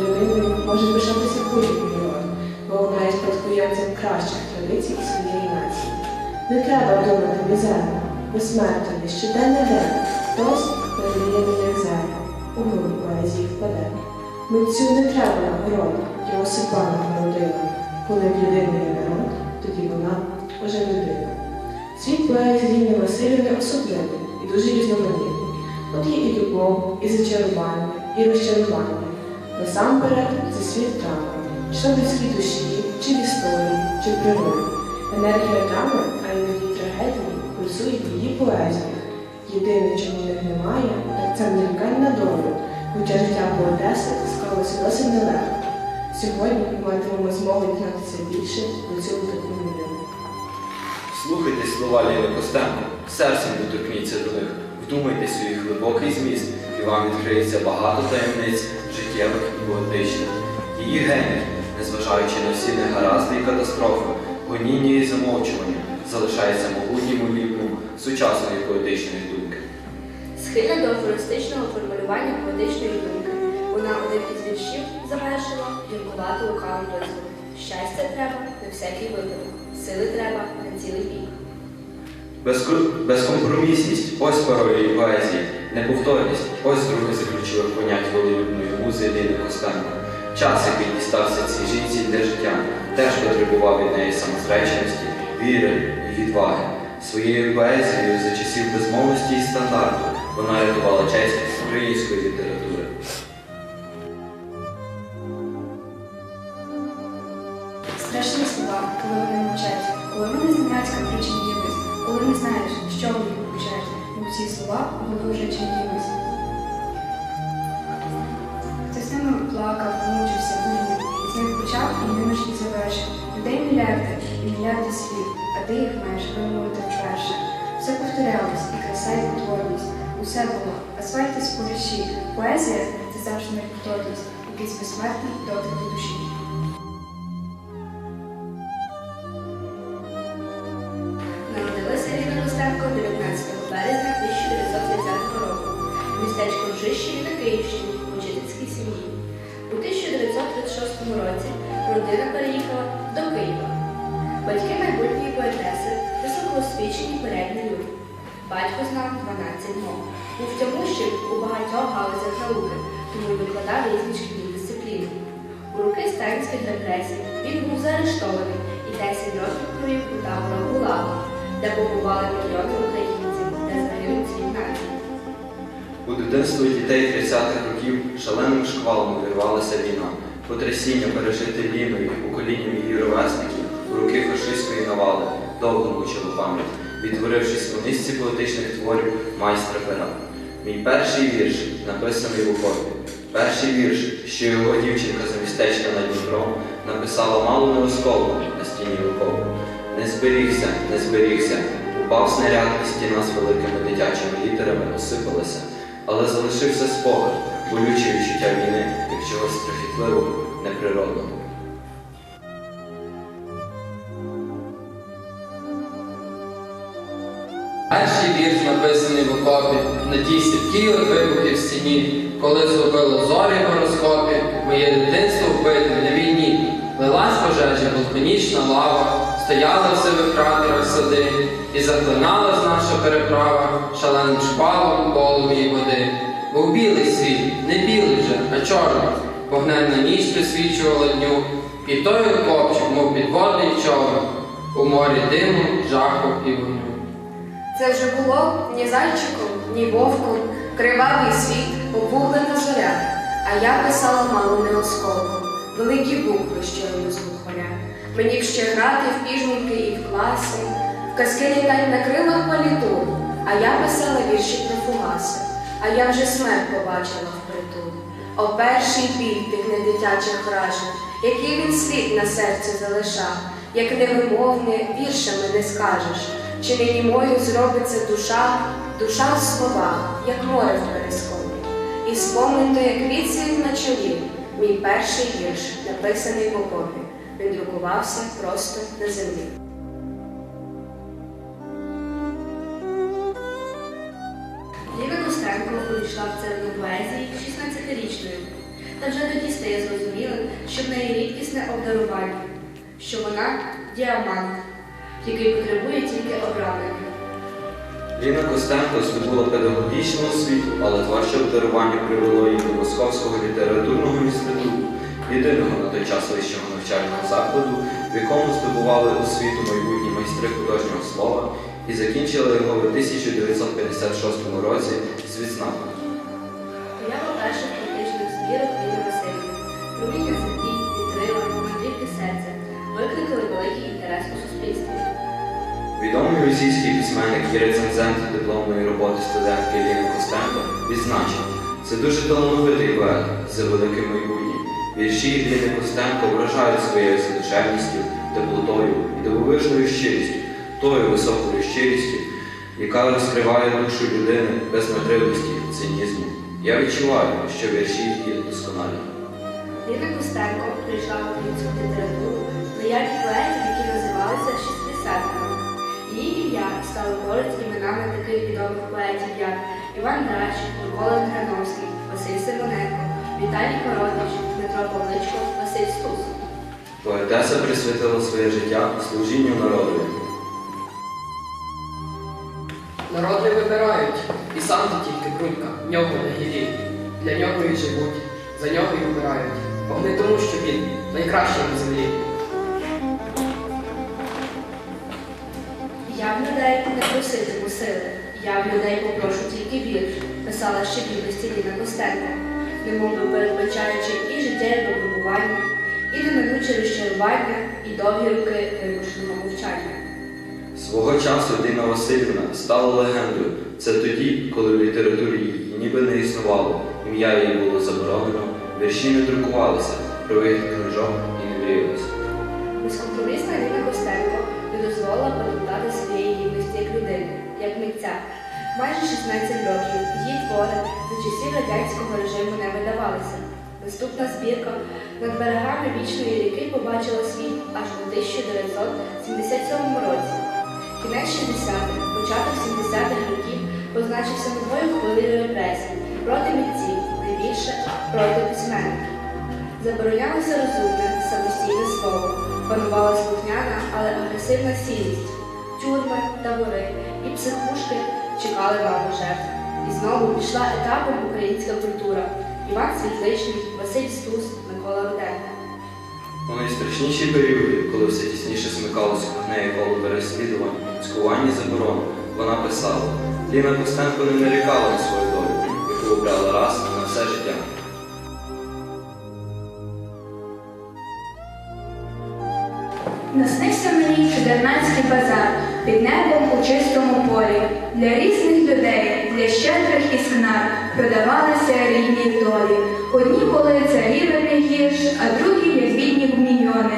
людиною може пишатися будь-який народ, бо вона є спадкоємцем кращих традицій своєї нації. Не треба думати мізерно, безсмертно, щоденне день, хтось передає до як зерно, у груди поезії впаде. Митцю не треба нагорода, його судьба нагородила. Коли в людини є народ, тоді вона вже людина. Світ поезії Ліни Васильівни особливий і дуже різноманітний. От є і любов, і зачарування, і розчарування. Насамперед це світ драми, чи в людській душі, чи в історії, чи в природі. Енергія драми, а іноді трагедії, пульсує в її поезіях. Єдине, чого в них немає, так це нарікань долю, хоча життя поетеси склалося досить нелегко. Сьогодні ми матимемо змогу дізнатися більше про цю людину. Слухайте слова Ліни Костенко, серцем доторкніться до них, вдумайтесь у їх глибокий зміст, і вам відкриється багато таємниць життєвих і поетичних. Її геній, незважаючи на всі негаразди і катастрофи, гоніння і замовчування, залишається могутнім уліпком сучасної поетичної думки. Схильна до афористичного формулювання поетичної думки. Вона один із віршів завершила гіркувату лукаву дозвіл. Щастя треба на всякий випадок. Сили треба на цілий вік. Безкомпромісність ось пароль її поезії, неповторність ось друге з ключових понять волелюбної музи Ліни. Час, який дістався цій жінці для життя, теж потребував від неї самозреченості, віри і відваги. Своєю поезією за часів безмовності і стандарту вона рятувала честь української літератури. Страшні слова, коли вони мовчать, коли вони зненацька причин ділись, коли не знаєш, що в них звучать, бо ці слова були вже чимось. Людей і мільярди слів, а ти їх маєш вимовити вперше. Все повторялось, і краса, і потворність. Усе було, асфальт і споріші. Поезія це завжди неповторність, якийсь безсмертний дотик до душі. Народилася Ліна Костенко 19 березня 1930 року в містечку Жищеві на Київщині у учительській сім'ї. У 1936 році родина переїхала. Батьки майбутньої поетеси високоосвічені передні люди. Батько знав 12 мов. Був тямущим у багатьох галузях науки, тому викладав різні шкільні дисципліни. У роки сталінських репресій він був заарештований і 10 років провів у таборах ГУЛАГу, де побували мільйони українців, де загинув свій націй. У дитинство дітей 30-х років шаленим шквалом увірвалася війна. Потрясіння пережити Ліною поколінням її ровесників роки фашистської навали довго мучило пам'ять, відтворившись у низці поетичних творів майстра пера. Мій перший вірш, написаний в окопі. Перший вірш, що його дівчинка з містечка над Дніпром написала мало не осколку на стіні окопу. Не зберігся, не зберігся. Упав снаряд, і стіна з великими дитячими літерами осипалася, але залишився спогад, болюче відчуття війни, як чогось страхітливого, неприродного. Окопі на тій сіпкій от вибухи в стіні, коли зробило зорі в гороскопі, моє дитинство вбите на війні. Лилась пожежа, вулканічна лава, стояла в сивих кратерах сади, і заклиналась наша переправа шаленим шпалом полум'ї води. Був білий світ, не білий вже, а чорний, вогненна ніч присвічувала дню, і той окопчик, мов підводний човен, у морі диму, жаху і вогню. Це вже було ні зайчиком, ні вовком, кривавий світ, обуглена зоря. А я писала мало не осколком, великі букви, що йому звухоря. Мені б ще грати в піжмурки і в класи, в казки літать на крилах паліту, а я писала вірші про фугаси, а я вже смерть побачила впритул. О перший біль тих недитячих вражень, який він слід на серці залишав, як невимовне віршами не скажеш. Чи не німою зробиться душа, душа в словах, як море в перископі, і спомин то, як відсвіт на чолі, мій перший вірш, написаний в окопі. Він друкувався просто на землі. Ліна Костенко увійшла в церкву поезії 16-річною. Та вже тоді стає зрозумілим, що в неї рідкісне обдарування, що вона діамант, який потребує тільки обрамлення. Ліна Костенко здобула педагогічну освіту, але творче обдарування привело її до Московського літературного інституту, єдиного на той час вищого навчального закладу, в якому здобували освіту майбутні майстри художнього слова і закінчили його в 1956 році з відзнакою. Поява перших поетичних збірок Ліни Васильівни, Російський письменник і рецензент дипломної роботи студентки Ліни Костенко відзначив, це дуже талановитий поет з великим майбутнім. Вірші Ліни Костенко вражають своєю задушевністю, теплотою і дивовижною щирістю, тою високою щирістю, яка розкриває душу людини без надривності, цинізму. Я відчуваю, що вірші її досконалі. Ліна Костенко прийшла в українську літературу плеяді поетів, які називалися шістдесятниками. Її ім'я стало поруч з іменами таких відомих поетів, як Іван Драч, Микола Грановський, Василь Симоненко, Віталій Коротич, Дмитро Павличко, Василь Стус. Поетеса присвятила своє життя служінню народу. Народ не вибирають, і сам ти тільки крунька, в нього на гілі. Для нього і живуть, за нього і вмирають. Бо не тому, що він найкращий на землі. Проситиму сили, я в людей попрошу тільки вірш, писала ще юності Ліна Костенко, немов передбачаючи і життєве випробування, і неминуче розчарування, і довгі роки вимушеного мовчання. Свого часу Дина Васильівна стала легендою. Це тоді, коли в літературі її ніби не існувало, ім'я її було заборонено, вірші не друкувалися, про вихід книжок і не мріялося. Безкомпромісна Ліна Костенко не дозволила потоптати своєї гідності як людини, як митця. Майже 16 років її твори за часів радянського режиму не видавалися. Наступна збірка над берегами вічної ріки побачила світ аж у 1977 році. Кінець 60-х, початок 70-х років позначився новою хвилею репресій проти митців, найбільше проти письменників. Заборонялося розумне, самостійне слово, панувала слухняна, але агресивна сірість. Тюрми, табори і психушки чекали маму жертв. І знову пішла етапом українська культура. Іван Світличний, Василь Стус, Микола Руденко. У найстрашніші періоди, коли все тісніше смикалося в неї коло переслідувань, цькування і заборон, вона писала. Ліна Костенко не нарікала на свою долю, яку обрала раз на все життя. Наснився мені чудернацький базар під небом у чистому полі. Для різних людей, для щедрих і скнар продавалися рідні долі. Одні були царівни гірш, а другі як бідні в.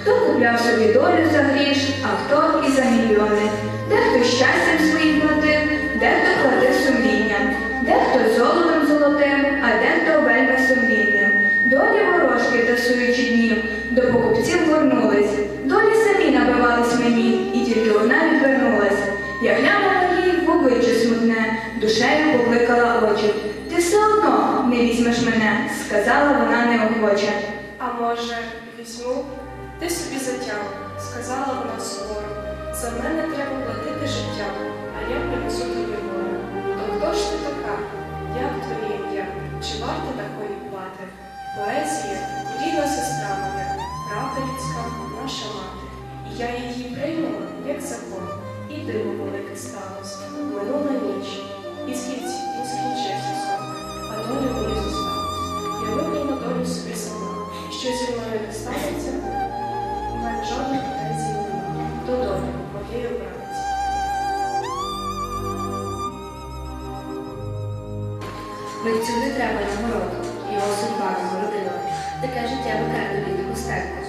Хто купляв собі долю за гріш, а хто і за мільйони. Дехто щастям своїм платив, дехто платив сумлінням, дехто золотом золотим, а дехто вельми сумлінням. Долі ворожки тасуючи днів, до покупців горнулись. Душею покликала очі. Ти все одно не візьмеш мене, сказала вона неохоче. А може, візьму? Ти собі затяг, сказала вона суворо. За мене треба платити життя, а я принесу тобі горе. То хто ж ти така? Як твоє ім'я? Чи варто такої плати? Поезія рідна сестра моя, правда людська, наша мати. І я її прийняла, як закон, і диво велике сталося. Минула ніч, і скінці, і скінчився сон, а доля мені зосталась. Я вибрала долю собі сама, що зі мною не станеться, мене жодних претензій немає. До долі моєї обранці. Митцю не треба нагороду, його судьба нагородила. Таке життєве кредо Ліни Костенко.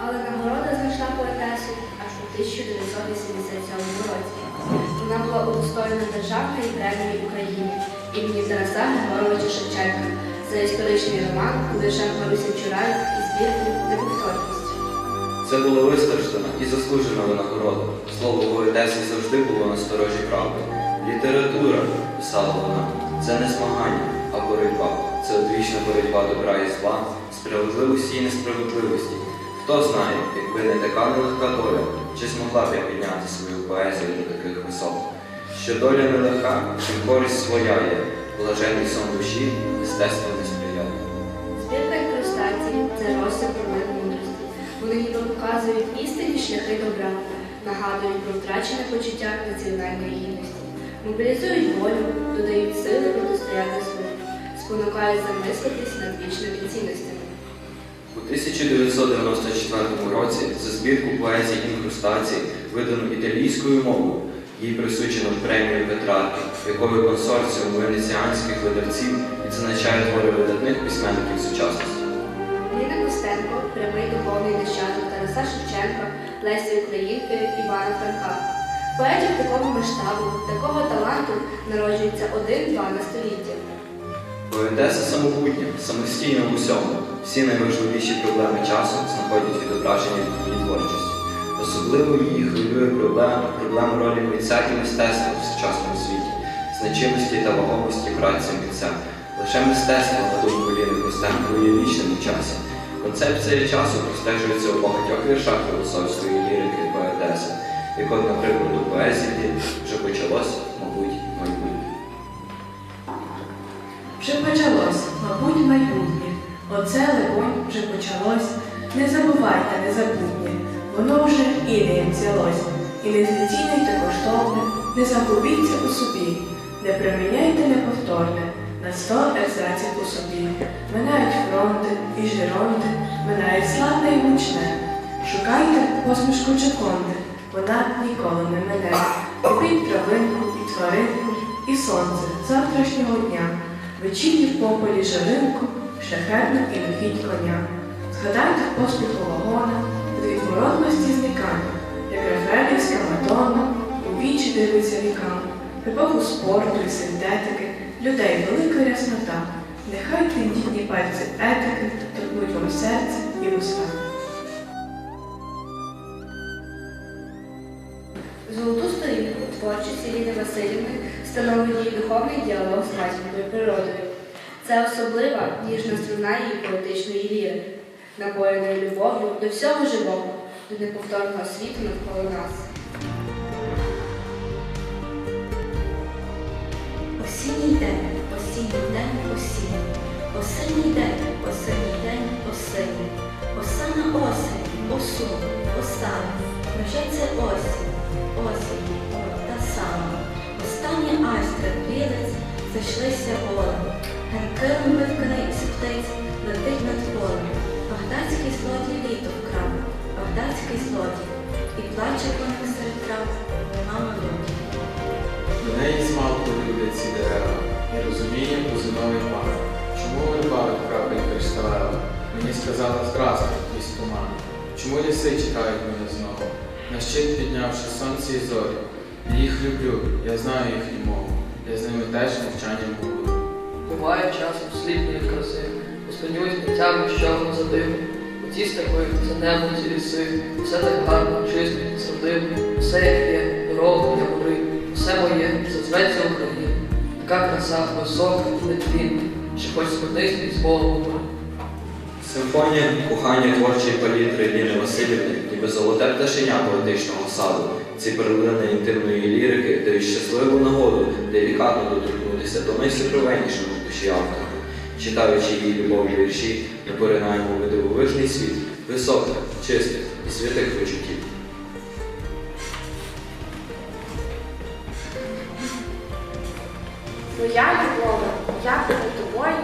Але нагорода знайшла поетесу аж у 1987 році. Вона була удостоєна державної премії України імені Тараса Григоровича Шевченка за історичний роман Лише Маруся Чурай і збірку Неповторність. Це була вистраждана і заслужена винагорода. Слово поетеси завжди було на сторожі правди. Література, писала вона, це не змагання, а боротьба. Це одвічна боротьба добра і зла, справедливості і несправедливості. Хто знає, якби не така нелегка доля, чи змогла б я підняти свою поезію до таких висот. Що доля нелегка, чим користь своя є, блаженний сон душі, мистецтво не сприяє. Збірка інкрустацій це розсип промет мудрості. Вони ніби показують істинні шляхи добра, нагадують про втрачене почуття національної гідності, мобілізують волю, додають сили протистояти злу, спонукають замислитись над вічними цінностями. У 1994 році за збірку поезії інкрустацій, видану італійською мовою, їй присуджено премію Петрарки, якою консорціум венеціанських видавців відзначає твори видатних письменників сучасності. Ніна Костенко прямий духовний нащадок Тараса Шевченка, Лесі Українки, Івана Франка. Поетів такого масштабу, такого таланту народжується один-два на століття. Поетеса самобутня, самостійна в усьому. Всі найважливіші проблеми часу знаходять відображення в творчості. Особливо її хвилює проблема, проблема ролі митця і мистецтва в сучасному світі, значимості та вагомості праці митця. Лише мистецтво, на думку Ліни Костенко, є вічним у часі. Концепція часу простежується у багатьох віршах філософської лірики поетеси, як от, наприклад, у поезії вже почалось, мабуть, майбутнє. Вже почалось, мабуть, майбутнє. Оце, легонь, вже почалось. Не забувайте, незабутнє, воно вже інеєм взялось. І не знецінюйте коштовне, не загубіться у собі, не приміняйте неповторне, на сто ерзаців у собі. Минають фронти і жиронти, минають славне і гучне. Шукайте посмішку Джаконди, вона ніколи не мине. Купіть травинку і тваринку, і сонце завтрашнього дня. Вечірні в пополі жаринку, шляхетно і лихіть коня. Згадайте поспіху вагона, від відворотності зникання, як Рафаелівська Мадонна у вічі дивиться вікам, епоху спорту і синтетики, людей велика ряснота. Нехай тендітні пальці етики торкнуть вам серце і уста. Золоту сторінку творчості Ліни Васильівни її духовний діалог з матінкою природою. Це особлива ніжна струна її поетичної ліри, напоєної любов'ю до всього живого, до неповторного світу навколо нас. Осінній день, осінній день, осінній. Осінній день, осінній день, осінній. Осана осень, осун, осана. Вже це осінь, осінь, та сама. Останні айстри білець зайшлися волем. Генкилом витканий птиць літо вкрав, багдадський злодій. І плаче коник серед трав, мама люблю. Мене і змалку люблять ці дерева, і розуміє позиновий пан. Чому верба від крапель кришталева? Мені сказала здрастуй, крізь туман. Чому ліси чекають мене знову? На щит піднявши сонце і зорі. Я їх люблю, я знаю їхню мову. Я з ними теж мовчанням буду. Буває часом слідної краси, Останнюсь митями, що за дим. Оті степи, за небо, ці ліси, все так гарно, чисто, сади, все як є, дорога для гори, все моє, зазветься Україна. Така краса висока і нетлінна, що хоч спинись з Богом. Симфонія кохання творчої палітри Ліни Васильівни, ніби золоте пташеня поетичного саду. Ці перлини інтимної лірики дають щасливу нагоду делікатно доторкнутися до найсокровеннішого душі автора. Читаючи її любовні вірші, ми поринаємо у дивовижний світ високих, чистих і святих почуттів. Моя любове, я перед тобою,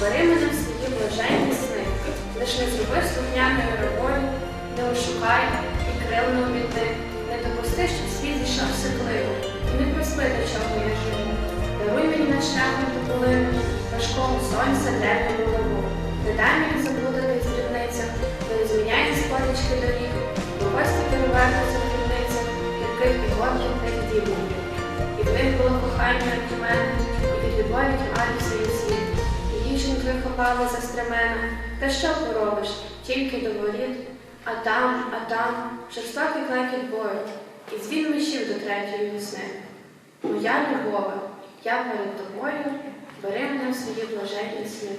бери мене в свої блаженні лиш не зроби слухняною рабою, не ошукай і крил не обійди, не допусти, щоб світ зійшов сикливо, і не присли, до чого я живу. Даруй мені над шляхом ту полину, важкого сонця, древню голову. Не дай мені заблудитись в дрібницях, не розміняйте сходички доріг, бо гості перевертаються в дрібницях, яких підводів не відділені. І в було кохання до мене, і від любові тьмарі свій світ. І дівчинки хапали за стремена. Та що поробиш, тільки до воріт. А там, а там жорстокий клекіт бою, і звін мишів до третьої весни. Моя любове, я перед тобою, бери мене в свої блаженні сни.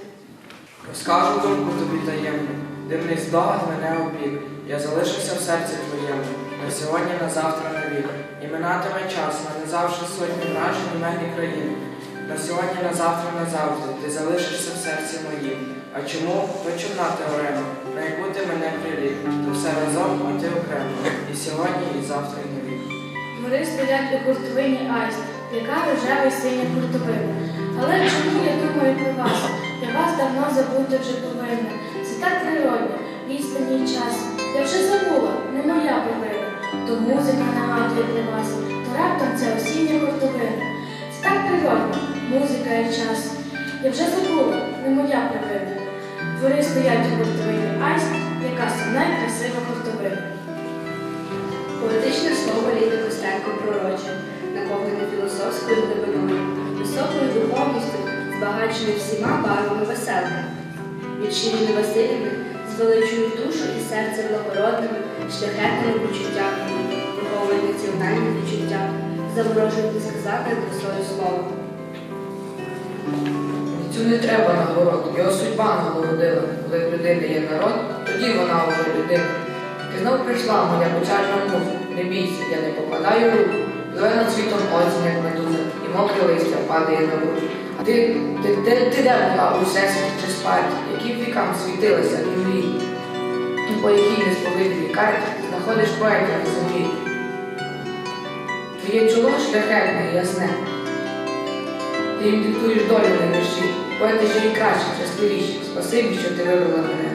Розкажу думку тобі таємну, дивний здогад мене обік. Я залишився в серці твоєму, на сьогодні, на завтра, на вік. І минатиме час, нанизавши сотні вражень у мені країн. На сьогодні, на завтра, назавжди, ти залишишся в серці моїм. А чому? То чумна теорема, на яку ти мене прирік. То все разом, а ти окремо. І сьогодні, і завтра, і на вік. Двори стоять у хуртовині Айст, яка рожева синя хуртовина. Але чому я думаю про вас? Я вас давно забути вже повинна. Це так природно, відстані час. Я вже забула, не моя провина. То музика нагадує про вас, то раптом це осіння хуртовина. Це так природно, музика і час. Я вже забула, не моя провина. Двори стоять у хуртовині Айст, яка сумна й красива хуртовина. Поетичне слово Ліни Костенко пророче, наповнене філософською глибиною, високою духовністю, збагачене всіма барвами веселки. Від Ширини Васильівни звеличують душу і серце благородними, шляхетними почуттями, виховують національні відчуття, заворожують несказаною красою слова. Цю не треба нагород, його судьба нагородила. Коли в людини є народ, тоді вона вже людина. Ти знов прийшла, моя печальна муза. Не бійся, я не попадаю в руку. Над світом осінь, як медуза, і мокре листя падає на руку. А ти, ти, ти, ти де була у всесвіті чи спаті, які б вікам світилися і мрії? І по якій несповидній карті знаходиш поетів на землі. Твоє чоло шляхетне і ясне. Ти їм диктуєш долю на вірші. Поети живі краще, щасливіші. Спасибі, що ти вибрала мене.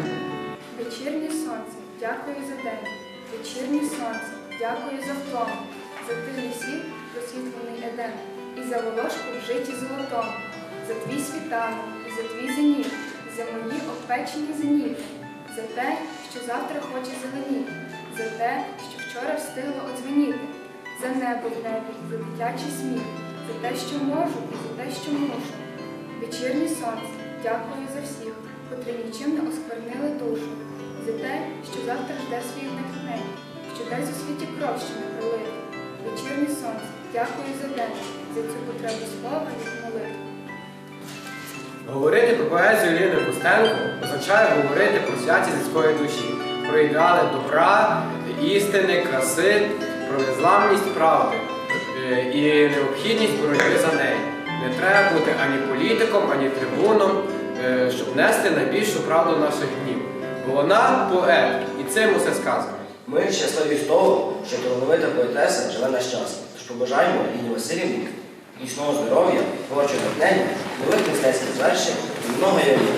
Вечірнє сонце, дякую за день. Вечірнє сонце, дякую за втому, за тихий світ, просвітлений едем, і за волошку в житті золотому, за твій світанок, і за твій зеніт, за мої обпечені зеніти, за те, що завтра хоче зеленіти, за те, що вчора встигло одзвеніти, за небо в небі, за дитячий сміх, за те, що можу, і за те, що мушу. Вечірнє сонце, дякую за всіх, котрі нічим не осквернили душу, за те, що завтра жде своїх натхнень, що десь у світі кров ще не пролити. Вечірнє сонце, дякую за день, за цю потребу слова і молитви. Говорити про поезію Ліни Костенко означає говорити про святість людської душі, про ідеали добра, істини, краси, про незламність правди е, і необхідність боротьби за неї. Не треба бути ані політиком, ані трибуном, е, щоб нести найбільшу правду наших днів. Бо вона поет, і цим усе сказано. Ми щасливі з того, що талановита поетеса живе наш час. Тож побажаємо Ліні Васильівні нічного здоров'я, творчого натхнення, нових мистецьких звершень і много явів.